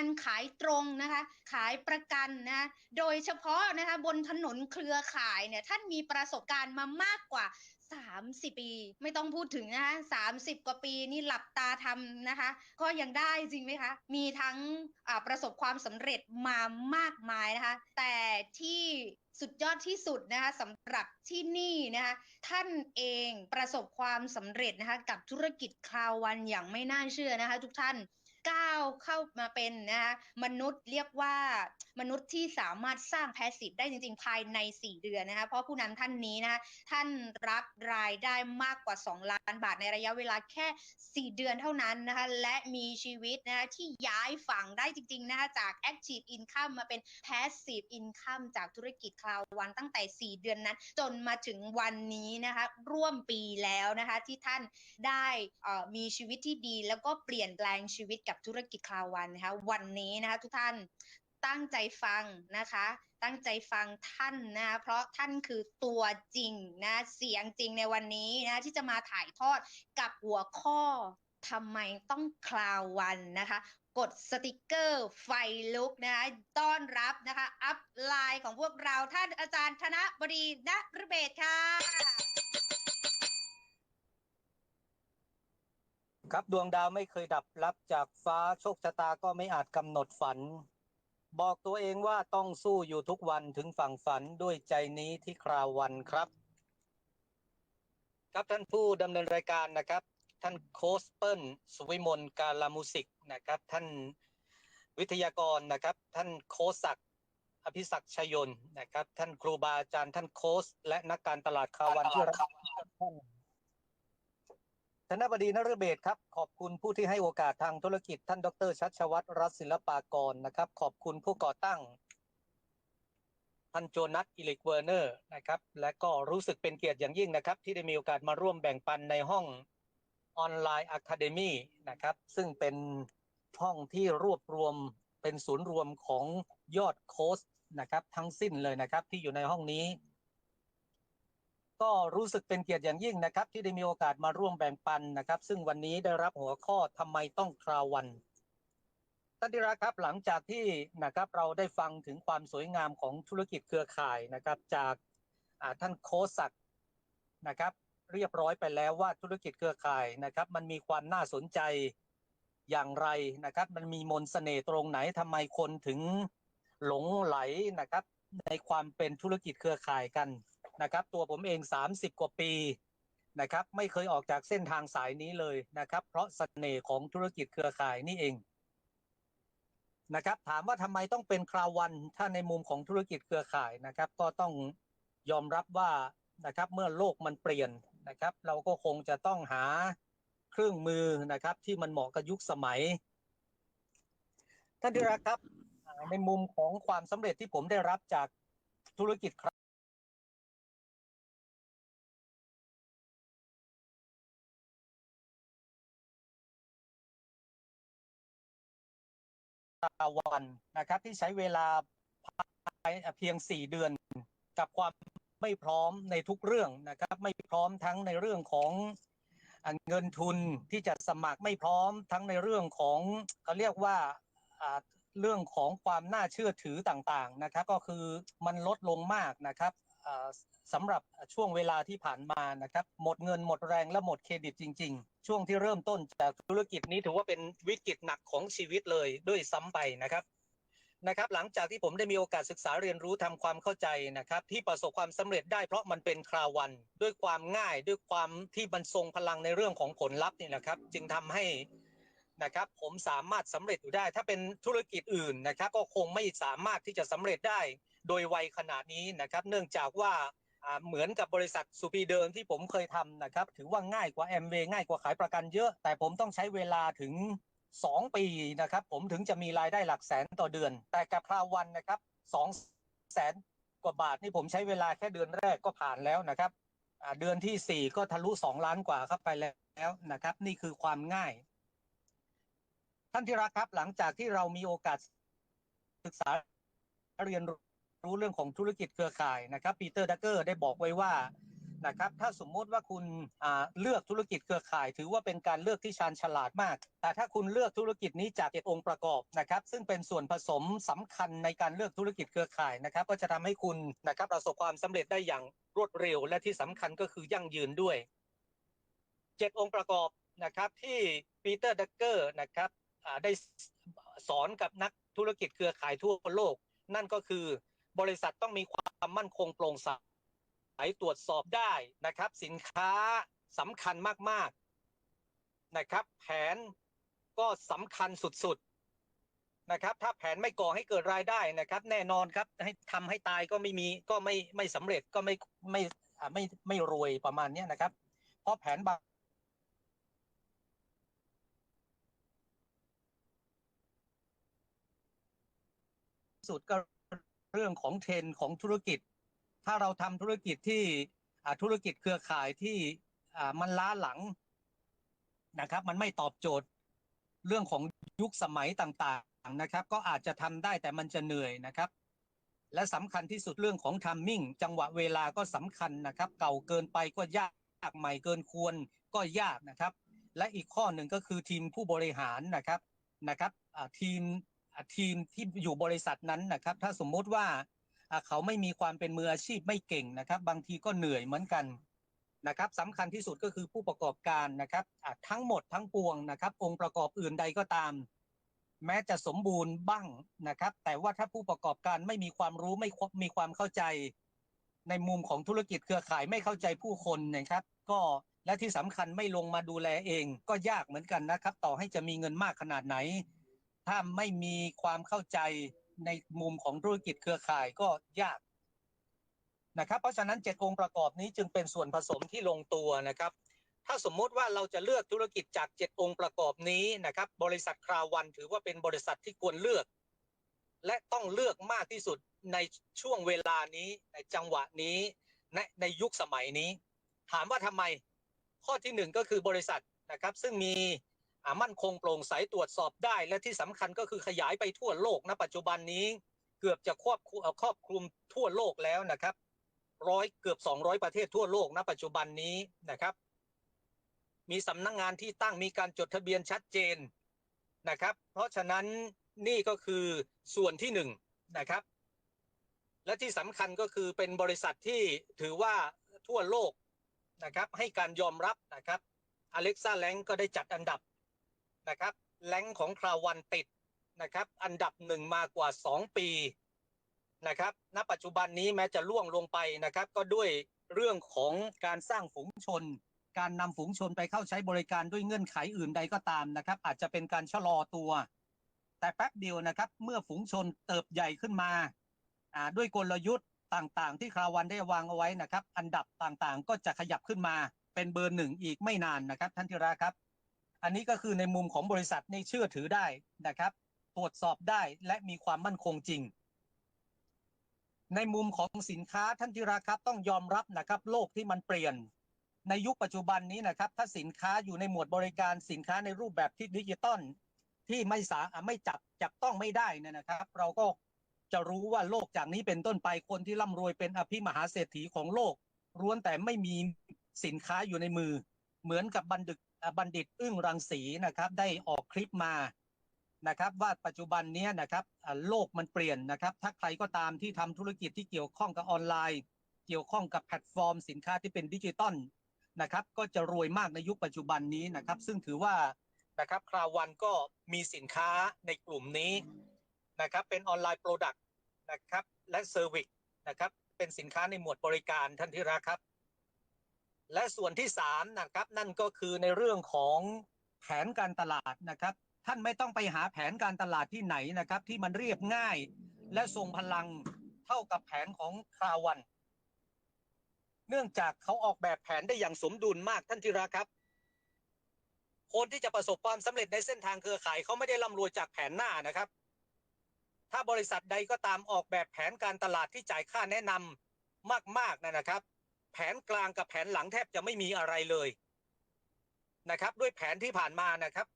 การขายตรงนะคะ ขายประกันนะะโดยเฉพาะนะคะบนถนนเครือข่ายเนี่ยท่านมีประสบการณ์มามากกว่า30 ปี ไม่ต้องพูดถึงนะคะ30 กว่าปีนี่หลับตาทำนะคะ ก็ยังได้จริงไหมคะ มีทั้งประสบความสำเร็จมามากมายนะคะ แต่ที่สุดยอดที่สุดนะคะสำหรับที่นี่นะคะท่านเองประสบความสำเร็จนะคะกับธุรกิจคราววันอย่างไม่น่าเชื่อนะคะทุกท่าน ก้าวเข้ามาเป็นนะคะมนุษย์เรียกว่ามนุษย์ที่สามารถสร้างแพสซีฟได้จริง ๆ ภายใน 4 เดือนนะคะเพราะผู้นำท่านนี้นะคะท่านรับรายได้มากกว่า 2 ล้านบาทในระยะเวลาแค่ 4 เดือนเท่านั้นนะคะและมีชีวิตนะคะที่ย้ายฝั่งได้จริงๆนะคะจาก Active Income มาเป็น Passive Income จากธุรกิจคลาววันตั้งแต่ 4 เดือนนั้น จนมาถึงวันนี้นะคะร่วมปีแล้วนะคะที่ท่านได้อ่อมีชีวิตที่ดีแล้วก็เปลี่ยนแปลงชีวิตกับธุรกิจคลาววันนะคะวันนี้นะคะทุกท่านตั้งใจฟังนะคะ ตั้งใจฟังท่านนะเพราะท่านคือตัวจริงนะเสียงจริงในวันนี้นะที่จะมาถ่ายทอดกับหัวข้อทำไมต้องคลาววันนะคะกดสติกเกอร์ไฟลุกนะคะต้อนรับนะคะ อัพไลน์ของพวกเราท่านอาจารย์ธนบดีนรเบศค่ะ ครับดวงดาวไม่เคยดับรับจากฟ้าโชคชะตาก็ไม่อาจกำหนดฝัน บอกตัวเองว่าต้องสู้อยู่ทุกวันถึงฝั่งฝันด้วยใจนี้ที่คราววันครับ ครับท่านผู้ดำเนินรายการนะครับ ท่านโคสเปิลสุวิมลกาลามุสิกนะครับ ท่านวิทยากรนะครับ ท่านโคศักอภิศักยชยนนะครับ ท่านครูบาอาจารย์ท่านโคสและนักการตลาดคราววันที่รักท่าน ธนบดีนฤเบศครับ ขอบคุณผู้ที่ให้โอกาสทางธุรกิจท่านดรชัชวัตรรัศิลปากรนะครับ ขอบคุณผู้ก่อตั้ง ท่านโจนัสอิลิกเวอร์เนอร์นะครับ และก็รู้สึกเป็นเกียรติอย่างยิ่งนะครับ ที่ได้มีโอกาสมาร่วมแบ่งปันในห้องออนไลน์อะคาเดมีนะครับ ซึ่งเป็นห้องที่รวบรวมเป็นศูนย์รวมของยอดโค้ชนะครับ ทั้งสิ้นเลยนะครับ ที่อยู่ในห้องนี้ ก็รู้สึกเป็นเกียรติอย่างยิ่งนะครับ ที่ได้มีโอกาสมาร่วมแบ่งปันนะครับ ซึ่งวันนี้ได้รับหัวข้อทำไมต้องคราววันท่านที่รักครับหลังจากที่นะครับเราได้ฟังถึงความสวยงามของธุรกิจเครือข่ายนะครับ จากาท่านโคศักต์นะครับ เรียบร้อยไปแล้วว่าธุรกิจเครือข่ายนะครับ มันมีความน่าสนใจอย่างไรนะครับ มันมีมนต์เสน่ห์ตรงไหนทำไมคนถึงหลงไหลนะครับ ในความเป็นธุรกิจเครือข่ายกัน นะครับ ตัวผมเอง 30 กว่าปีนะครับ ไม่เคยออกจากเส้นทางสายนี้เลยนะครับ เพราะเสน่ห์ของธุรกิจเครือข่ายนี่เองนะครับ ถามว่าทำไมต้องเป็นคราววันถ้าในมุมของธุรกิจเครือข่ายนะครับ ก็ต้องยอมรับว่านะครับ เมื่อโลกมันเปลี่ยนนะครับ เราก็คงจะต้องหาเครื่องมือนะครับ ที่มันเหมาะกับยุคสมัยท่านที่รักครับในมุมของความสำเร็จที่ผมได้รับจากธุรกิจาวันนะครับ ที่ใช้เวลาเพียง 4 เดือนกับความไม่พร้อมในทุกเรื่องนะครับ ไม่พร้อมทั้งในเรื่องของเงินทุนที่จะสมัครไม่พร้อมทั้งในเรื่องของเขาเรียกว่าเรื่องของความน่าเชื่อถือต่างๆนะครับ ก็คือมันลดลงมากนะครับ สำหรับช่วงเวลาที่ผ่านมานะครับ หมดเงินหมดแรงและหมดเครดิตจริง ๆ ช่วงที่เริ่มต้นจากธุรกิจนี้ถือว่าเป็นวิกฤตหนักของชีวิตเลยด้วยซ้ำไปนะครับนะครับ หลังจากที่ผมได้มีโอกาสศึกษาเรียนรู้ทำความเข้าใจนะครับ ที่ประสบความสำเร็จได้เพราะมันเป็นคราววัน ด้วยความง่ายด้วยความที่มันทรงพลังในเรื่องของผลลัพธ์นี่แหละครับ จึงทำให้นะครับผมสามารถสำเร็จอยู่ได้ ถ้าเป็นธุรกิจอื่นนะครับ ก็คงไม่สามารถที่จะสำเร็จได้ โดยไวขนาดนี้นะครับ เนื่องจากว่าเหมือนกับบริษัทสุปีเดิมที่ผมเคยทำนะครับ ถือว่าง่ายกว่าแอมเวง่ายกว่าขายประกันเยอะ แต่ผมต้องใช้เวลาถึง 2 ปีนะครับ ผมถึงจะมีรายได้หลักแสนต่อเดือน แต่กับคราววันนะครับ2แสนกว่าบาทนี่ผมใช้เวลาแค่เดือนแรกก็ผ่านแล้วนะครับเดือนทีสี่ 4 ก็ทะลุ 2 ล้านกว่าเข้าไปแล้วนะครับ นี่คือความง่าย ท่านที่รักครับหลังจากที่เรามีโอกาสศึกษาเรียนรู้ รู้เรื่องของธุรกิจเครือข่ายนะครับปีเตอร์ดักเกอร์ได้บอกไว้ว่านะครับถ้าสมมติว่าคุณเลือกธุรกิจเครือข่าย ถือว่าเป็นการเลือกที่ชาญฉลาดมาก แต่ถ้าคุณเลือกธุรกิจนี้จากเจ็ดองค์ประกอบนะครับซึ่งเป็นส่วนผสมสำคัญในการเลือกธุรกิจเครือข่ายนะครับก็จะทำให้คุณนะครับประสบความสำเร็จได้อย่างรวดเร็ว และที่สำคัญก็คือยั่งยืนด้วยเจ็ดองค์ประกอบนะครับที่ปีเตอร์ดักเกอร์นะครับได้สอนกับนักธุรกิจเครือข่ายทั่วโลก นั่นก็คือ บริษัทต้องมีความมั่นคงโปร่งใสตรวจสอบได้นะครับ สินค้าสำคัญมากๆนะครับ แผนก็สำคัญสุดๆนะครับ ถ้าแผนไม่ก่อให้เกิดรายได้นะครับ แน่นอนครับให้ทำให้ตายก็ไม่มีก็ไม่ไม่สำเร็จก็ไม่ไม่ไม่ไม่รวยประมาณนี้นะครับ เพราะแผนบางสุดก็ เรื่องของเทรนด์ของธุรกิจ ถ้าเราทำธุรกิจที่ธุรกิจเครือข่ายที่มันล้าหลังนะครับ มันไม่ตอบโจทย์เรื่องของยุคสมัยต่างๆนะครับ ก็อาจจะทำได้แต่มันจะเหนื่อยนะครับ และสำคัญที่สุดเรื่องของทัมมิ่งจังหวะเวลาก็สำคัญนะครับ เก่าเกินไปก็ยากใหม่เกินควรก็ยากนะครับ และอีกข้อหนึ่งก็คือทีมผู้บริหารนะครับนะครับทีม ทีมที่อยู่บริษัทนั้นนะครับ ถ้าสมมุติว่าเขาไม่มีความเป็นมืออาชีพไม่เก่งนะครับ บางทีก็เหนื่อยเหมือนกันนะครับสำคัญที่สุดก็คือผู้ประกอบการนะครับทั้งหมดทั้งปวงนะครับ องค์ประกอบอื่นใดก็ตาม แม้จะสมบูรณ์บ้างนะครับ แต่ว่าถ้าผู้ประกอบการไม่มีความรู้ไม่มีความเข้าใจ ในมุมของธุรกิจเครือข่ายไม่เข้าใจผู้คนนะครับ ก็และที่สำคัญไม่ลงมาดูแลเอง ก็ยากเหมือนกันนะครับ ต่อให้จะมีเงินมากขนาดไหน ถ้าไม่มีความเข้าใจในมุมของธุรกิจเครือข่ายก็ยากนะครับเพราะฉะนั้นเจ็ดองค์ประกอบนี้จึงเป็นส่วนผสมที่ลงตัวนะครับ ถ้าสมมติว่าเราจะเลือกธุรกิจจากเจ็ดองค์ประกอบนี้นะครับ บริษัทคราวันถือว่าเป็นบริษัทที่ควรเลือก และต้องเลือกมากที่สุดในช่วงเวลานี้ในจังหวะนี้ในในยุคสมัยนี้ ถามว่าทำไม ข้อที่หนึ่งก็คือบริษัทนะครับ ซึ่งมี มั่นคงโปร่งใสตรวจสอบได้ และที่สำคัญก็คือขยายไปทั่วโลกณปัจจุบันนี้เกือบจะครอบคลุมเอ่อครอบคลุมทั่วโลกแล้วนะครับร้อยเกือบ 200 ประเทศทั่วโลกณปัจจุบันนี้นะครับ มีสำนักงงานที่ตั้งมีการจดทะเบียนชัดเจนนะครับ เพราะฉะนั้นนี่ก็คือส่วนที่หนึ่งนะครับ และที่สำคัญก็คือเป็นบริษัทที่ถือว่าทั่วโลกนะครับ ให้การยอมรับนะครับอเล็กซ่าแลงก็ได้จัดอันดับ นะครับแลงของคราวันติดนะครับ อันดับหนึ่งมากว่า 2 ปีนะครับณปัจจุบันนี้แม้จะล่วงลงไปนะครับ ก็ด้วยเรื่องของการสร้างฝูงชน การนำฝูงชนไปเข้าใช้บริการด้วยเงื่อนไขอื่นใดก็ตามนะครับ อาจจะเป็นการชะลอตัว แต่แป๊บเดียวนะครับ เมื่อฝูงชนเติบใหญ่ขึ้นมาอ่าด้วยกลยุทธ์ต่างๆ ที่คราวันได้วางเอาไว้นะครับ อันดับต่างๆ ก็จะขยับขึ้นมาเป็นเบอร์หนึ่งอีกไม่นานนะครับ ท่านธีระครับ อันนี้ก็คือในมุมของบริษัทนี่เชื่อถือได้นะครับ ตรวจสอบได้และมีความมั่นคงจริง ในมุมของสินค้าท่านธีระครับต้องยอมรับนะครับ โลกที่มันเปลี่ยน ในยุคปัจจุบันนี้นะครับ ถ้าสินค้าอยู่ในหมวดบริการสินค้าในรูปแบบที่ดิจิตอลที่ไม่สาไม่จับจับต้องไม่ได้นะครับ เราก็จะรู้ว่าโลกจากนี้เป็นต้นไปคนที่ร่ำรวยเป็นอภิมหาเศรษฐีของโลกล้วนแต่ไม่มีสินค้าอยู่ในมือ เหมือนกับบัณฑิต บัณฑิตอึ้งรังสีนะครับได้ออกคลิปมานะครับว่าปัจจุบันนี้นะครับโลกมันเปลี่ยนนะครับ ถ้าใครก็ตามที่ทำธุรกิจที่เกี่ยวข้องกับออนไลน์ เกี่ยวข้องกับแพลตฟอร์ม สินค้าที่เป็นดิจิตอลนะครับ ก็จะรวยมากในยุคปัจจุบันนี้นะครับ ซึ่งถือว่านะครับคราวันก็มีสินค้าในกลุ่มนี้นะครับ เป็นออนไลน์โปรดักต์นะครับและเซอร์วิสนะครับ เป็นสินค้าในหมวดบริการท่านที่รักครับ และส่วนที่สามนะครับนั่นก็คือในเรื่องของแผนการตลาดนะครับ ท่านไม่ต้องไปหาแผนการตลาดที่ไหนนะครับ ที่มันเรียบง่าย และทรงพลังเท่ากับแผนของคราวัน เนื่องจากเขาออกแบบแผนได้อย่างสมดุลมากท่านจิราครับ คนที่จะประสบความสำเร็จในเส้นทางเครือข่ายเขาไม่ได้ร่ำรวยจากแผนหน้านะครับ ถ้าบริษัทใดก็ตามออกแบบแผนการตลาดที่จ่ายค่าแนะนำมากๆนะนะครับ แผนกลางกับแผนหลังแทบจะไม่มีอะไรเลยนะครับด้วยแผนที่ผ่านมานะครับ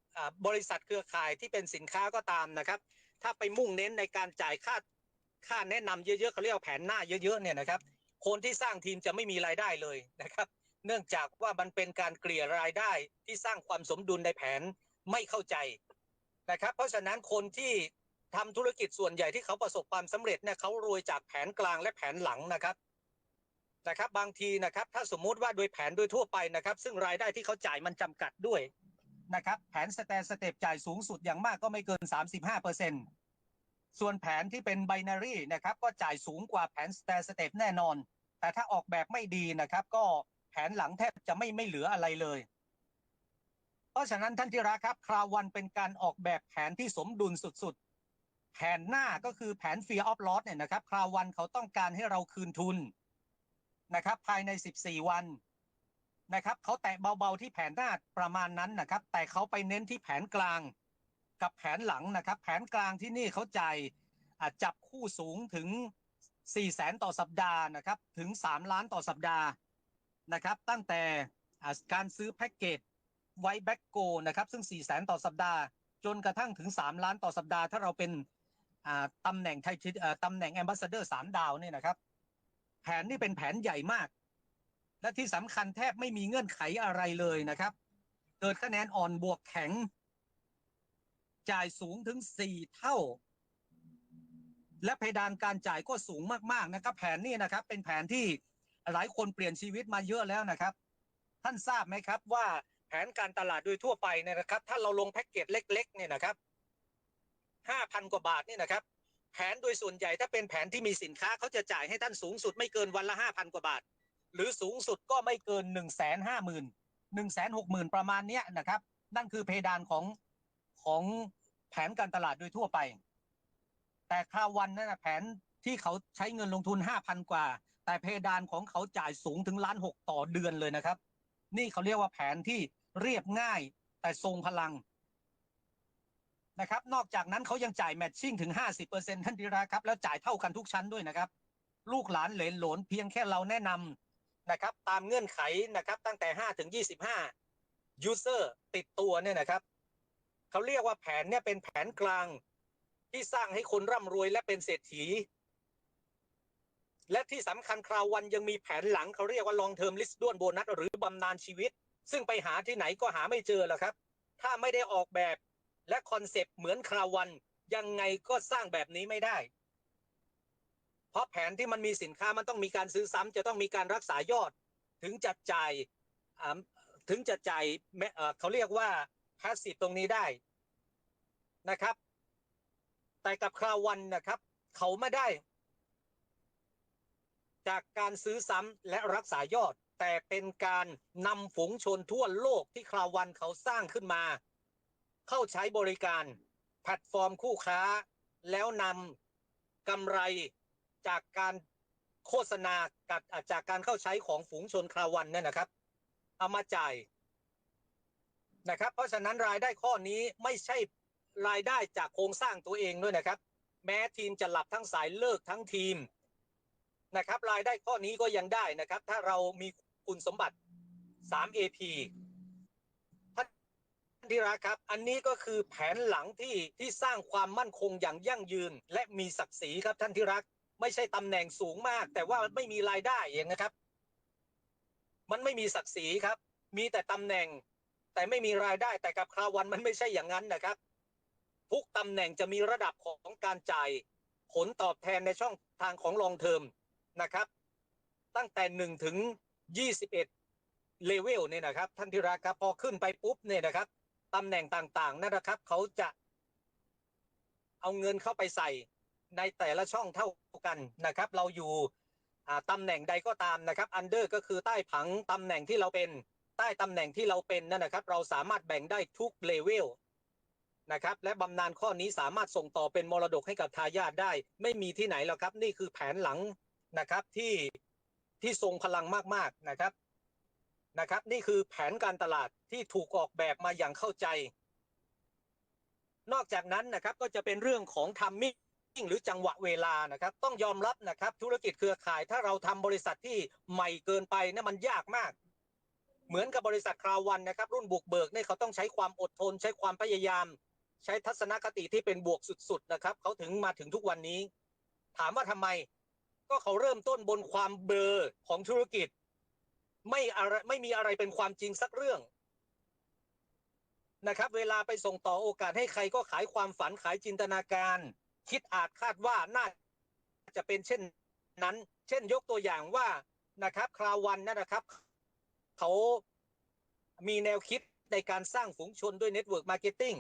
บริษัทเครือข่ายที่เป็นสินค้าก็ตามนะครับ ถ้าไปมุ่งเน้นในการจ่ายค่าค่าแนะนำเยอะๆเขาเรียกว่าแผนหน้าเยอะๆเนี่ยนะครับ คนที่สร้างทีมจะไม่มีรายได้เลยนะครับ เนื่องจากว่ามันเป็นการเกลี่ยรายได้ที่สร้างความสมดุลในแผนไม่เข้าใจนะครับ เพราะฉะนั้นคนที่ทำธุรกิจส่วนใหญ่ที่เขาประสบความสำเร็จเนี่ยเขารวยจากแผนกลางและแผนหลังนะครับ นะครับบางทีนะครับถ้าสมมุติว่าโดยแผนโดยทั่วไปนะครับซึ่งรายได้ที่เขาจ่ายมันจำกัดด้วยนะครับแผนสแตนสเต็ปจ่ายสูงสุดอย่างมากก็ไม่เกิน 35เปอร์เซ็นส่วนแผนที่เป็นไบนารีนะครับก็จ่ายสูงกว่าแผนสแตนสเต็ปแน่นอน แต่ถ้าออกแบบไม่ดีนะครับก็แผนหลังแทบจะไม่ไม่เหลืออะไรเลย เพราะฉะนั้นท่านที่รักครับคราววันเป็นการออกแบบแผนที่สมดุลสุดๆ แผนหน้าก็คือแผน Fear of Loss เนี่ยนะครับคราววันเขาต้องการให้เราคืนทุน นะครับ ภายใน 14 วันนะครับเขาแตะเบาๆที่แผนหน้าประมาณนั้นนะครับ แต่เขาไปเน้นที่แผนกลาง กับแผนหลังนะครับ แผนกลางที่นี่เขาจ่ายจับคู่สูงถึง4แสนต่อสัปดาห์นะครับ ถึง 3 ล้านต่อสัปดาห์นะครับ ตั้งแต่การซื้อแพ็กเกจไวแบ็กโกนะครับ ซึ่ง4แสนต่อสัปดาห์ จนกระทั่งถึง 3 ล้านต่อสัปดาห์ ถ้าเราเป็นตำแหน่งไทยตำแหน่งแอมบาสเดอร์สามดาวเนี่ยนะครับ แผนนี่เป็นแผนใหญ่มาก และที่สำคัญแทบไม่มีเงื่อนไขอะไรเลยนะครับ เกิดคะแนนอ่อนบวกแข็ง จ่ายสูงถึง 4 เท่า และเพดานการจ่ายก็สูงมากๆนะครับ แผนนี่นะครับ เป็นแผนที่หลายคนเปลี่ยนชีวิตมาเยอะแล้วนะครับ ท่านทราบไหมครับว่าแผนการตลาดโดยทั่วไปเนี่ยนะครับ ถ้าเราลงแพ็กเกจเล็ก ๆ เนี่ยนะครับห้าพันกว่าบาทเนี่ยนะครับ แผนโดยส่วนใหญ่ถ้าเป็นแผนที่มีสินค้าเขาจะจ่ายให้ท่านสูงสุดไม่เกินวันละห้าพันกว่าบาท หรือสูงสุดก็ไม่เกินหนึ่งแสนห้าหมื่นหนึ่งแสนหกหมื่นประมาณเนี้ยนะครับ นั่นคือเพดานของของแผนการตลาดโดยทั่วไป แต่คราววันนั่นนะแผนที่เขาใช้เงินลงทุนห้าพันกว่า แต่เพดานของเขาจ่ายสูงถึงล้านหกต่อเดือนเลยนะครับ นี่เขาเรียกว่าแผนที่เรียบง่ายแต่ทรงพลัง นะครับ นอกจากนั้นเขายังจ่ายแมทชิ่งถึง 50%ท่านดีราครับ แล้วจ่ายเท่ากันทุกชั้นด้วยนะครับ ลูกหลานเหลนหลนเพียงแค่เราแนะนำนะครับ ตามเงื่อนไขนะครับ ตั้งแต่ 5 ถึง 25 user ติดตัวเนี่ยนะครับเขาเรียกว่าแผนเนี่ยเป็นแผนกลางที่สร้างให้คนร่ำรวยและเป็นเศรษฐี และที่สำคัญคราววันยังมีแผนหลังเขาเรียกว่า long term list ด้วนโบนัสหรือบำนาญชีวิต ซึ่งไปหาที่ไหนก็หาไม่เจอแล้วครับ ถ้าไม่ได้ออกแบบ และคอนเซปต์เหมือนคราวันยังไงก็สร้างแบบนี้ไม่ได้ เพราะแผนที่มันมีสินค้ามันต้องมีการซื้อซ้ำจะต้องมีการรักษายอด ถึงจะจ่ายถึงจะจ่ายเขาเรียกว่าพาสซีฟตรงนี้ได้นะครับ แต่กับคราวันนะครับ เขาไม่ได้ จากการซื้อซ้ำและรักษายอด แต่เป็นการนำฝูงชนทั่วโลกที่คราวันเขาสร้างขึ้นมา เข้าใช้บริการแพลตฟอร์มคู่ค้า แล้วนำกำไรจากการโฆษณากับจากการเข้าใช้ของฝูงชนคราวันเนี่ยนะครับ เอามาจ่ายนะครับ เพราะฉะนั้นรายได้ข้อนี้ไม่ใช่รายได้จากโครงสร้างตัวเองด้วยนะครับ แม้ทีมจะหลับทั้งสายเลิกทั้งทีมนะครับ รายได้ข้อนี้ก็ยังได้นะครับ ถ้าเรามีคุณสมบัติ 3AP ที่รักครับ อันนี้ก็คือแผนหลังที่ที่สร้างความมั่นคงอย่างยั่งยืน และมีศักดิ์ศรีครับท่านที่รัก ไม่ใช่ตำแหน่งสูงมาก แต่ว่าไม่มีรายได้เองนะครับ มันไม่มีศักดิ์ศรีครับ มีแต่ตำแหน่ง แต่ไม่มีรายได้แต่กับคราวันมันไม่ใช่อย่างนั้นนะครับ ทุกตำแหน่งจะมีระดับของการจ่ายผลตอบแทนในช่องทางของลองเทอมนะครับ ตั้งแต่หนึ่งถึงยี่สิบเอ็ดเลเวลเนี่ยนะครับ ท่านที่รักครับพอขึ้นไปปุ๊บเนี่ยนะครับ ตำแหน่งต่างๆนั่นนะครับ เขาจะเอาเงินเข้าไปใส่ในแต่ละช่องเท่ากันนะครับ เราอยู่ตำแหน่งใดก็ตามนะครับอันเดอร์ก็คือใต้ผังตำแหน่งที่เราเป็นใต้ตำแหน่งที่เราเป็นนั่นนะครับ เราสามารถแบ่งได้ทุกเลเวลนะครับและบำนาญข้อนี้สามารถส่งต่อเป็นมรดกให้กับทายาทได้ ไม่มีที่ไหนแล้วครับ นี่คือแผนหลังนะครับที่ที่ทรงพลังมากๆนะครับ นะครับ นี่คือแผนการตลาดที่ถูกออกแบบมาอย่างเข้าใจ นอกจากนั้นนะครับก็จะเป็นเรื่องของทัมมิ่งหรือจังหวะเวลานะครับ ต้องยอมรับนะครับ ธุรกิจเครือข่ายถ้าเราทำบริษัทที่ใหม่เกินไปเนี่ยมันยากมาก เหมือนกับบริษัทคราววันนะครับ รุ่นบุกเบิกเนี่ยเขาต้องใช้ความอดทน ใช้ความพยายาม ใช้ทัศนคติที่เป็นบวกสุดๆนะครับเขาถึงมาถึงทุกวันนี้ ถามว่าทำไมก็ก็เขาเริ่มต้นบนความเบลอของธุรกิจ ไม่อะไรไม่มีอะไรเป็นความจริงสักเรื่องนะครับ เวลาไปส่งต่อโอกาสให้ใครก็ขายความฝันขายจินตนาการ คิดอาจคาดว่าน่าจะเป็นเช่นนั้น เช่นยกตัวอย่างว่านะครับ คราววันนะครับ เขามีแนวคิดในการสร้างฝูงชนด้วยเน็ตเวิร์กมาร์เก็ตติ้ง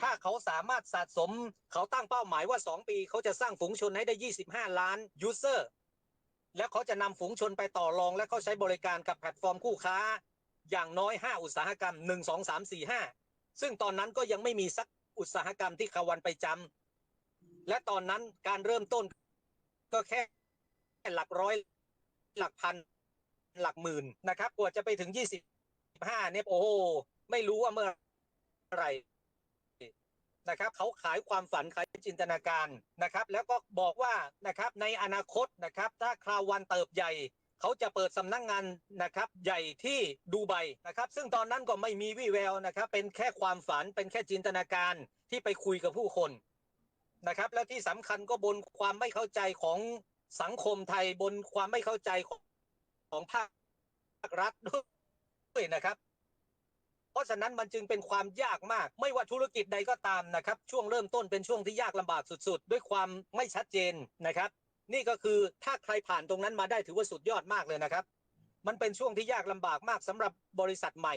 ถ้าเขาสามารถสะสม เขาตั้งเป้าหมายว่า 2 ปี เขาจะสร้างฝูงชนให้ได้ 25 ล้านยูเซอร์ แล้วเขาจะนำฝูงชนไปต่อรองและเขาใช้บริการกับแพลตฟอร์มคู่ค้า อย่างน้อย 5 อุตสาหกรรม 1 2 3 4 5 ซึ่งตอนนั้นก็ยังไม่มีสักอุตสาหกรรมที่คาวันไปจำและตอนนั้นการเริ่มต้นก็แค่หลักร้อยหลักพันหลักหมื่นนะครับกว่าจะไปถึง 25เนี่ยโอ้โหไม่รู้ว่าเมื่อไหรนะครับ เขาขายความฝันขาย จินตนาการนะครับ แล้วก็บอกว่านะครับในอนาคตนะครับ ถ้าคราววันเติบใหญ่ เขาจะเปิดสำนักงงานนะครับใหญ่ที่ดูไบนะครับ ซึ่งตอนนั้นก็ไม่มีวี่แววนะครับ เป็นแค่ความฝันเป็นแค่จินตนาการที่ไปคุยกับผู้คนนะครับ และที่สำคัญก็บนความไม่เข้าใจของสังคมไทยบนความไม่เข้าใจของของภาครัฐด้วยนะครับ ราะฉะนั้นมันจึงเป็นความยากมาก ไม่ว่าธุรกิจใดก็ตามนะครับช่วงเริ่มต้นเป็นช่วงที่ยากลำบากสุด ๆ ด้วยความไม่ชัดเจนนะครับ นี่ก็คือถ้าใครผ่านตรงนั้นมาได้ถือว่าสุดยอดมากเลยนะครับ มันเป็นช่วงที่ยากลำบากมากสำหรับบริษัทใหม่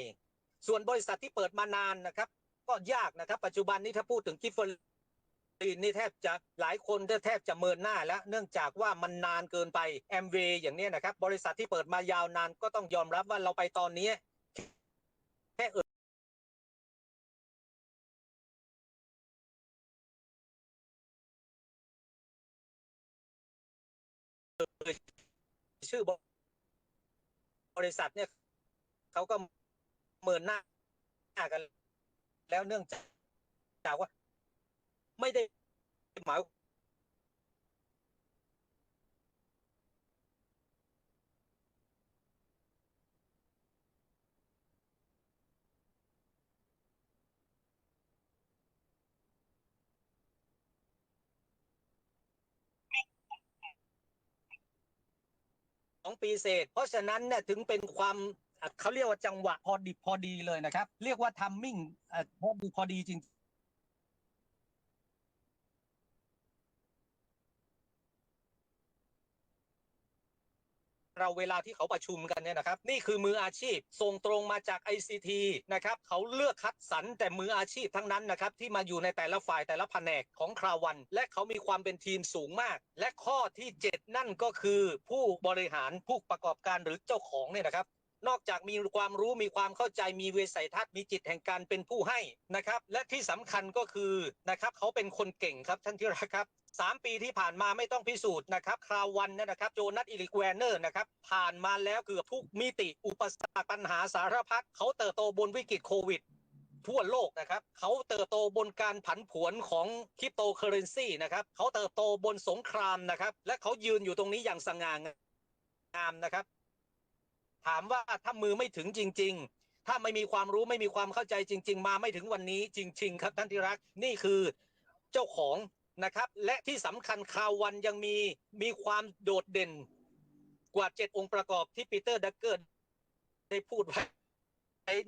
ส่วนบริษัทที่เปิดมานานนะครับ ก็ยากนะครับปัจจุบันนี้ถ้าพูดถึงกิฟเฟอรีนนี่แทบจะหลายคนแทบจะเมินหน้าแล้ว เนื่องจากว่ามันนานเกินไปแอมเวอย่างเนี้ยนะครับ บริษัทที่เปิดมายาวนานก็ต้องยอมรับว่าเราไปตอนนี้แค่เอ่ ยชื่อบริษัทเนี่ยเขาก็เมินหน้ากัน แล้วเนื่องจากว่า ไม่ได้หมาย องปีเศษ เพราะฉะนั้นเนี่ยถึงเป็นความเขาเรียกว่าจังหวะพอดีพอดีเลยนะครับ เรียกว่าทัมมิ่งพอดีพอดีจริง เราเวลาที่เขาประชุมกันเนี่ยนะครับ นี่คือมืออาชีพส่งตรงมาจาก ICT นะครับเขาเลือกคัดสรรแต่มืออาชีพทั้งนั้นนะครับที่มาอยู่ในแต่ละฝ่ายแต่ละแผนกของคราวัน และเขามีความเป็นทีมสูงมาก และข้อที่ 7 นั่นก็คือผู้บริหารผู้ประกอบการหรือเจ้าของเนี่ยนะครับ นอกจากมีความรู้มีความเข้าใจมีวิสัยทัศน์มีจิตแห่งการเป็นผู้ให้นะครับและที่สำคัญก็คือนะครับเขาเป็นคนเก่งครับท่านที่รักครับสามปีที่ผ่านมาไม่ต้องพิสูจน์นะครับคราววันนยนะครับโจนัสอิลิกแวนเนอร์นะครับผ่านมาแล้วเกือบทุกมิติอุปสรรคปัญหาสารพัดเขาเติบโตบนวิกฤตโควิดทั่วโลกนะครับเขาเติบโตบนการผันผวนของคริปโตเคอเรนซีนะครับเขาเติบโตบนสงครามนะครับและเขายืนอยู่ตรงนี้อย่างสง่างามนะครับ ถามว่าถ้ามือไม่ถึงจริง ๆ ถ้าไม่มีความรู้ไม่มีความเข้าใจจริง ๆ มาไม่ถึงวันนี้จริง ๆ ครับท่านที่รักนี่คือเจ้าของนะครับ และที่สำคัญคราววันยังมีมีความโดดเด่นกว่าเจ็ดองค์ประกอบที่ปีเตอร์ดักเกอร์ได้พูดไว้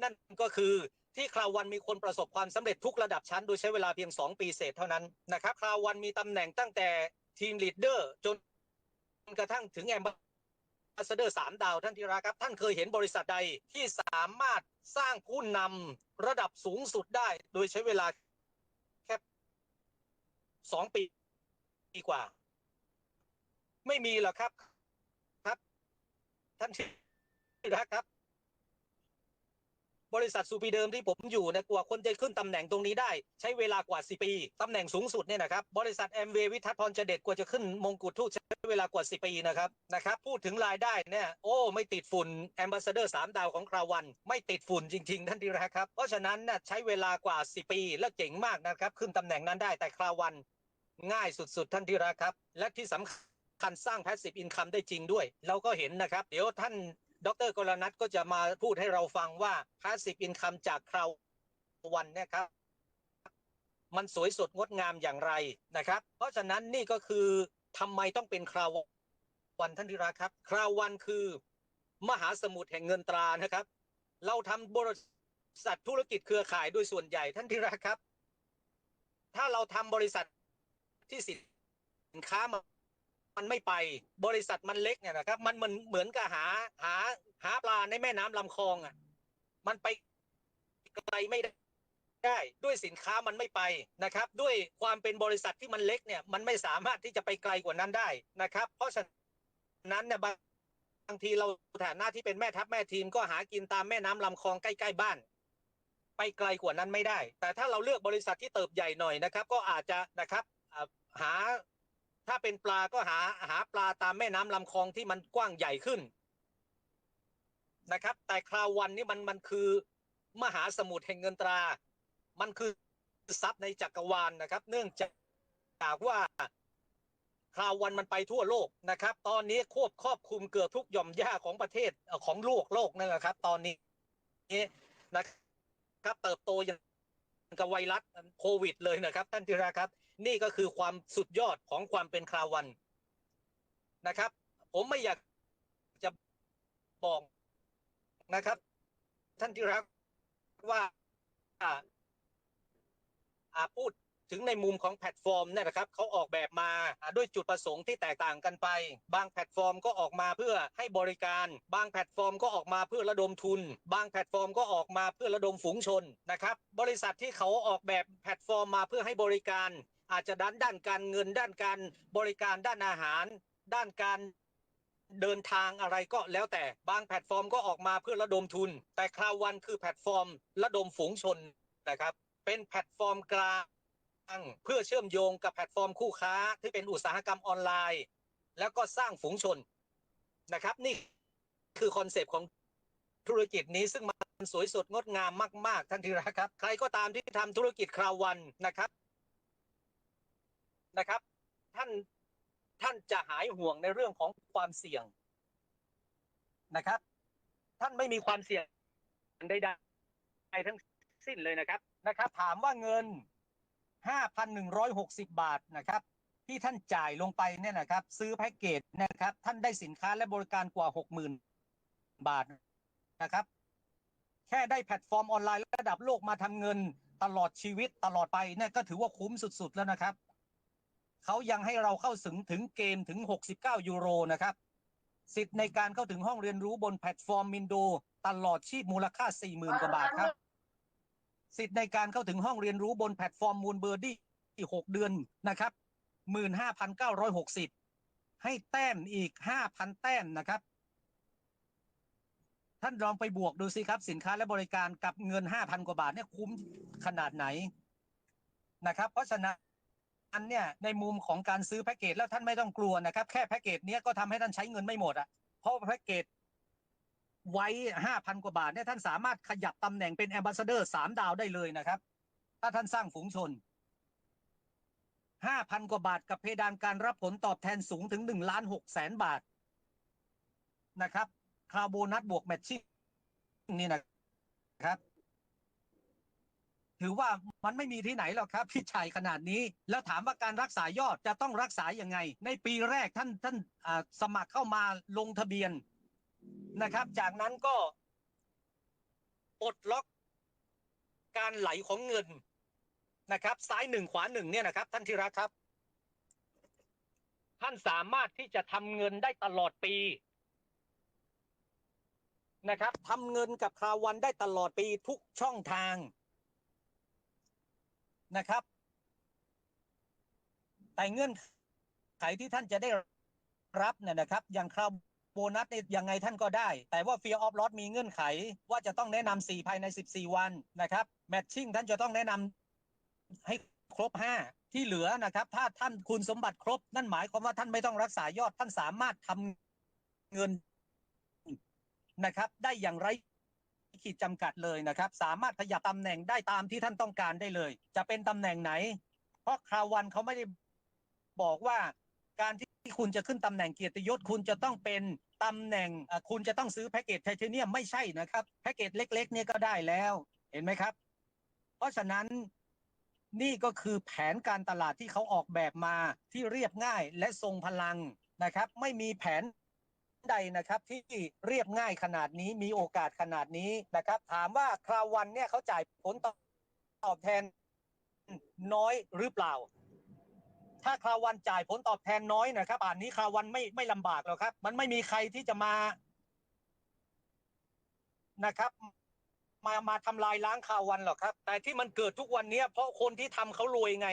นั่นก็คือที่คราววันมีคนประสบความสำเร็จทุกระดับชั้น โดยใช้เวลาเพียง 2 ปีเศษเท่านั้นนะครับคราววันมีตำแหน่งตั้งแต่ทีมลีดเดอร์จนกระทั่งถึงแอมบา a สเดอร์สามดาวท่านที่รักครับ ท่านเคยเห็นบริษัทใดที่สามารถสร้างผู้นำระดับสูงสุดได้ โดยใช้เวลาแค่สองปีกว่า ไม่มีหรอกครับครับ ท่านที่รักครับ บริษัทซูปีเดิมที่ผมอยู่เนยกว่าคนจะขึ้นตำแหน่งตรงนี้ได้ ใช้เวลากว่า4ปีตำแหน่งสูงสุดเนี่ยนะครับบริษัทแอมเววิทัศน์พรเจเดชกว่าจะขึ้นมงกุฎทูตใช้เวลากว่า4ปีนะครับนะครับพูดถึงรายได้เนี่ยโอ้ไม่ติดฝุ่นแอมบาสเดอร์สามดาวของคราวัน ไม่ติดฝุ่นจริง ๆ ท่านที่รักครับ เพราะฉะนั้นน่ะใช้เวลากว่า4ปี และเจ๋งมากนะครับขึ้นตำแหน่งนั้นได้แต่คราวัน ง่ายสุดๆ ท่านที่รักครับ และที่สำคัญสร้าง passive income ได้จริงด้วย เราก็เห็นนะครับ เดี๋ยวท่าน ดรกรณัทก็จะมาพูดให้เราฟังว่า passive income จากคราววันนะครับ มันสวยสดงดงามอย่างไรนะครับ เพราะฉะนั้นนี่ก็คือทำไมต้องเป็นคราววันท่านที่รักครับ คราววันคือ มหาสมุทรแห่งเงินตรานะครับ เราทำบริษัทธุรกิจเครือข่ายโดยส่วนใหญ่ท่านที่รักครับ ถ้าเราทำบริษัทที่สินค้ามัน มันไม่ไปบริษัทมันเล็กเนี่ยนะครับ มันมันเหมือนกับหาหา หาปลาในแม่น้ำลำคลองอะ มันไปไกลไม่ได้ด้วยสินค้ามันไม่ไปนะครับ ด้วยความเป็นบริษัทที่มันเล็กเนี่ยมันไม่สามารถที่จะไปไกลกว่านั้นได้นะครับ เพราะฉะนั้นเนี่ยบางทีเราฐานะที่เป็นแม่ทัพแม่ทีมก็หากินตามแม่น้ำลำคลองใกล้ๆบ้าน ไปไกลกว่านั้นไม่ได้ แต่ถ้าเราเลือกบริษัทที่เติบใหญ่หน่อยนะครับ ก็อาจจะนะครับหา ถ้าเป็นปลาก็หาหาปลาตามแม่น้ำลำคลองที่มันกว้างใหญ่ขึ้นนะครับ แต่คราววันนี้มันมันคือมหาสมุทรแห่งเงินตรา มันคือทรัพย์ในจักรวาลนะครับ เนื่องจากว่าคราววันมันไปทั่วโลกนะครับ ตอนนี้ควบครอบคลุมเกือบทุกหย่อมหญ้าของประเทศของโลกโลกนั่นแหละครับ ตอนนี้นะครับเติบโตอย่างกับไวรัสโควิดเลยนะครับท่านธีระครับ นี่ก็คือความสุดยอดของความเป็นคราววันนะครับ ผมไม่อยากจะบอกนะครับ ท่านที่รักว่าอาพูดถึงในมุมของแพลตฟอร์มเนี่ยนะครับเขาออกแบบมาอ่าด้วยจุดประสงค์ที่แตกต่างกันไป บางแพลตฟอร์มก็ออกมาเพื่อให้บริการ บางแพลตฟอร์มก็ออกมาเพื่อระดมทุน บางแพลตฟอร์มก็ออกมาเพื่อระดมฝูงชนนะครับ บริษัทที่เขาออกแบบแพลตฟอร์มมาเพื่อให้บริการ อาจจะด้านด้านการเงินด้านการบริการด้านอาหาร ด้านการเดินทางอะไรก็แล้วแต่บางแพลตฟอร์มก็ออกมาเพื่อระดมทุน แต่คราววันคือแพลตฟอร์ม ระดมฝูงชนนะครับ เป็นแพลตฟอร์มกลางเพื่อเชื่อมโยงกับแพลตฟอร์มคู่ค้าที่เป็นอุตสาหกรรมออนไลน์ แล้วก็สร้างฝูงชนนะครับ นี่คือคอนเซปต์ของธุรกิจนี้ซึ่งมันสวยสดงดงามมาก ๆท่านทีระครับ ใครก็ตามที่ทำธุรกิจคราววันนะครับ นะครับ ท่านท่านจะหายห่วงในเรื่องของความเสี่ยงนะครับ ท่านไม่มีความเสี่ยงใดๆทั้งสิ้นเลยนะครับนะครับ ถามว่าเงิน 5,160 บาทนะครับ ที่ท่านจ่ายลงไปเนี่ยนะครับ ซื้อแพ็กเกจนะครับ ท่านได้สินค้าและบริการกว่า 60,000 บาทนะครับ แค่ได้แพลตฟอร์มออนไลน์ระดับโลกมาทำเงินตลอดชีวิตตลอดไปเนี่ยก็ถือว่าคุ้มสุด ๆ แล้วนะครับ เขายังให้เราเข้าถึงถึงเกมถึง 69 ยูโรนะครับ สิทธิ์ในการเข้าถึงห้องเรียนรู้บนแพลตฟอร์มมินโดตลอดชีพมูลค่า 40,000 กว่าบาทครับ สิทธิ์ในการเข้าถึงห้องเรียนรู้บนแพลตฟอร์มมูลเบอร์ดี้อีก6เดือนนะครับ15,960 ให้แต้มอีก 5,000 แต้มนะครับ ท่านลองไปบวกดูสิครับ สินค้าและบริการกับเงิน 5,000 กว่าบาทเนี่ยคุ้มขนาดไหนนะครับ เพราะฉะนั้น อันเนี่ยในมุมของการซื้อแพ็กเกจแล้วท่านไม่ต้องกลัวนะครับ แค่แพ็กเกจเนี้ยก็ทำให้ท่านใช้เงินไม่หมดอะเพราะแพ็กเกจไว้ห้าพันกว่าบาทเนี่ยท่านสามารถขยับตำแหน่งเป็นแอมบาสเดอร์สามดาวได้เลยนะครับ ถ้าท่านสร้างฝูงชนห้าพันกว่าบาทกับเพดานการรับผลตอบแทนสูงถึงหนึ่งล้านหกแสนบาทนะครับคาร์โบนัสบวกแมทชิ่งนี่นะครับ ถือว่ามันไม่มีที่ไหนหรอกครับพี่ชัยขนาดนี้ แล้วถามว่าการรักษายอดจะต้องรักษายังไง ในปีแรกท่านท่านสมัครเข้ามาลงทะเบียนนะครับ จากนั้นก็ปลดล็อกการไหลของเงินนะครับ ซ้ายหนึ่งขวาหนึ่งเนี่ยนะครับ ท่านธีระครับ ท่านสามารถที่จะทำเงินได้ตลอดปีนะครับทำเงินกับคราววันได้ตลอดปีทุกช่องทาง นะครับ แต่เงื่อนไขที่ท่านจะได้รับเนี่ยนะครับ อย่างคราวโบนัสเนี่ยยังไงท่านก็ได้ แต่ว่า Fear of Loss มีเงื่อนไข ว่าจะต้องแนะนำสี่ภายใน 14 วันนะครับ Matching ท่านจะต้องแนะนำให้ครบ 5 ที่เหลือนะครับ ถ้าท่านคุณสมบัติครบ นั่นหมายความว่าท่านไม่ต้องรักษายอดท่านสามารถทำเงินนะครับ ได้อย่างไร ขีดจำกัดเลยนะครับ สามารถขยับตำแหน่งได้ตามที่ท่านต้องการได้เลย จะเป็นตำแหน่งไหน เพราะคราววันเขาไม่ได้บอกว่าการที่คุณจะขึ้นตำแหน่งเกียรติยศคุณจะต้องเป็นตำแหน่งคุณจะต้องซื้อแพ็กเกจไทเทเนียมไม่ใช่นะครับแพ็กเกจเล็ก ๆ เนี่ยก็ได้แล้วเห็นไหมครับ เพราะฉะนั้นนี่ก็คือแผนการตลาดที่เขาออกแบบมาที่เรียบง่ายและทรงพลังนะครับ ไม่มีแผน ใดนะครับที่เรียบง่ายขนาดนี้มีโอกาสขนาดนี้นะครับ ถามว่าคราววันเนี่ยเขาจ่ายผลตอบแทนน้อยหรือเปล่า ถ้าคราววันจ่ายผลตอบแทนน้อยนะครับป่านนี้คราววันไม่ไม่ลำบากหรอกครับ มันไม่มีใครที่จะมานะครับ มามาทำลายล้างคราววันหรอกครับ แต่ที่มันเกิดทุกวันเนี้ยเพราะคนที่ทำเขารวยไง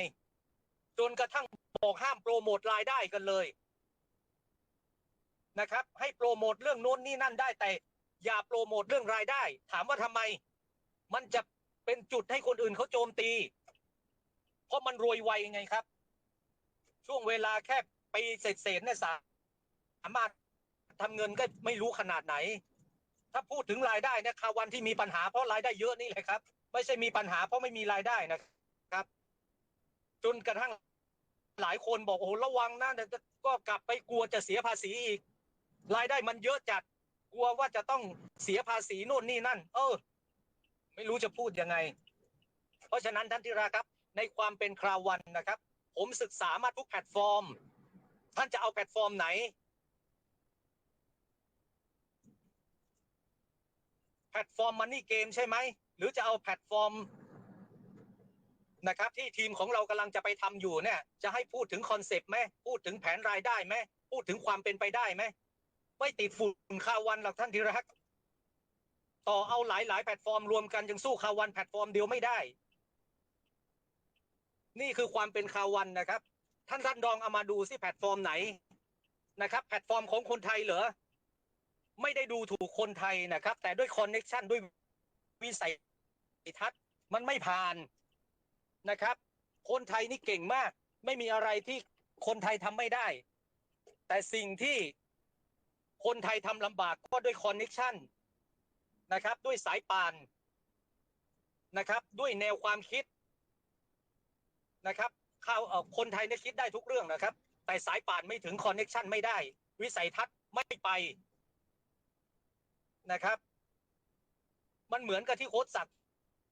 จนกระทั่งบอกห้ามโปรโมทรายได้กันเลย นะครับ ให้โปรโมทเรื่องโน้นนี่นั่นได้แต่ อย่าโปรโมทเรื่องรายได้ ถามว่าทำไม มันจะเป็นจุดให้คนอื่นเขาโจมตี เพราะมันรวยไวไงครับ ช่วงเวลาแค่ปีเศษๆเนี่ยสามารถทำเงินก็ไม่รู้ขนาดไหน ถ้าพูดถึงรายได้นี่ยคาวันที่มีปัญหาเพราะรายได้เยอะนี่แหละครับ ไม่ใช่มีปัญหาเพราะไม่มีรายได้นะครับ จนกระทั่งหลายคนบอกโอ้โหระวังนะเดี๋ยวจะก็กลับไปกลัวจะเสียภาษีอีก รายได้มันเยอะจัดกลัวว่าจะต้องเสียภาษีโน่นนี่นั่น เออ ไม่รู้จะพูดยังไง เพราะฉะนั้นท่านที่รักครับ ในความเป็นคราววันนะครับ ผมศึกษามาทุกแพลตฟอร์ม ท่านจะเอาแพลตฟอร์มไหน แพลตฟอร์มมันนี่เกมใช่ไหม หรือจะเอาแพลตฟอร์มนะครับที่ทีมของเรากำลังจะไปทำอยู่เนี่ย จะให้พูดถึงคอนเซปต์ไหมพูดถึงแผนรายได้ไหมพูดถึงความเป็นไปได้ไหม ไม่ติดฝุ่นคาวันหรอกท่านที่รักต่อเอาหลายหลายแพลตฟอร์มรวมกันยังสู้คาวันแพลตฟอร์มเดียวไม่ได้ นี่คือความเป็นคาวันนะครับ ท่านท่านลองเอามาดูสิแพลตฟอร์มไหนนะครับ แพลตฟอร์มของคนไทยเหรอไม่ได้ดูถูกคนไทยนะครับ แต่ด้วยคอนเน็ชันด้วยวิสัยทัศน์มันไม่ผ่านนะครับ คนไทยนี่เก่งมาก ไม่มีอะไรที่คนไทยทำไม่ได้ แต่สิ่งที่ คนไทยทำลำบากก็ด้วยคอนเน็ชันนะครับ ด้วยสายป่านนะครับ ด้วยแนวความคิดนะครับข้าวเอ่อคนไทยเนี่ยคิดได้ทุกเรื่องนะครับ แต่สายป่านไม่ถึงคอนเน็ชันไม่ได้ วิสัยทัศน์ไม่ไปนะครับ มันเหมือนกับที่โค้ชศักดิ์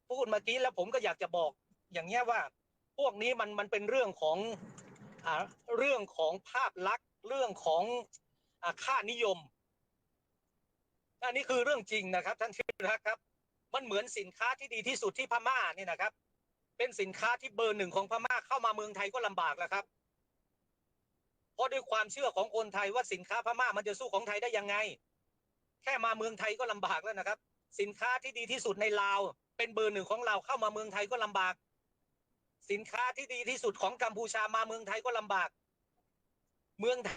พูดเมื่อกี้แล้วผมก็อยากจะบอก อย่างเงี้ยว่า พวกนี้มันมันเป็นเรื่องของอ่าเรื่องของภาพลักษณ์เรื่องของ ค่านิยม อันนี้คือเรื่องจริงนะครับ ท่านที่รักครับ มันเหมือนสินค้าที่ดีที่สุดที่พม่านี่นะครับ เป็นสินค้าที่เบอร์หนึ่งของพม่าเข้ามาเมืองไทยก็ลำบากแล้วครับ เพราะด้วยความเชื่อของคนไทยว่าสินค้าพม่ามันจะสู้ของไทยได้ยังไง แค่มาเมืองไทยก็ลำบากแล้วนะครับ สินค้าที่ดีที่สุดในลาว เป็นเบอร์หนึ่งของเราเข้ามาเมืองไทยก็ลำบาก สินค้าที่ดีที่สุดของกัมพูชามาเมืองไทยก็ลำบาก เมืองไทย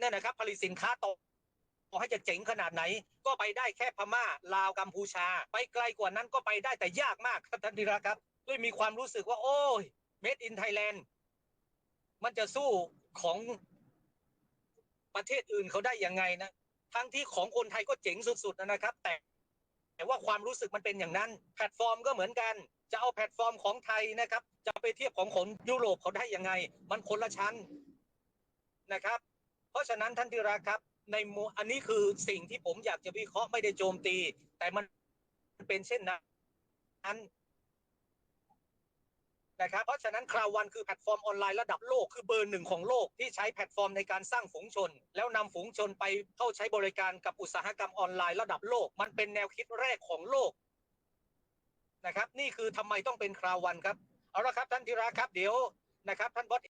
นั่นนะครับผลิตสินค้าต่อต่อให้จะเจ๋งขนาดไหน ก็ไปได้แค่พม่าลาวกัมพูชา ไปไกลกว่านั้นก็ไปได้แต่ยากมากครับท่านธีระครับ ด้วยมีความรู้สึกว่า โอ้ย made in Thailand มันจะสู้ของประเทศอื่นเขาได้ยังไงนะ ทั้งที่ของคนไทยก็เจ๋งสุดๆนะครับ แต่แต่ว่าความรู้สึกมันเป็นอย่างนั้น แพลตฟอร์มก็เหมือนกัน จะเอาแพลตฟอร์มของไทยนะครับ จะไปเทียบของคนยุโรปเขาได้ยังไง มันคนละชั้นนะครับ เพราะฉะนั้นท่านที่รักครับ ในมุอันนี้คือสิ่งที่ผมอยากจะวิเคราะห์ไม่ได้โจมตี แต่มันเป็นเช่นนั้นนะครับเพราะฉะนั้นคราววันคือแพลตฟอร์มออนไลน์ระดับโลกคือเบอร์หนึ่งของโลกที่ใช้แพลตฟอร์มในการสร้างฝูงชน แล้วนำฝูงชนไปเข้าใช้บริการกับอุตสาหกรรมออนไลน์ระดับโลก มันเป็นแนวคิดแรกของโลกนะครับ นี่คือทำไมต้องเป็นคราววันครับ เอาละครับท่านธีระครับเดี๋ยวนะครับท่านบอส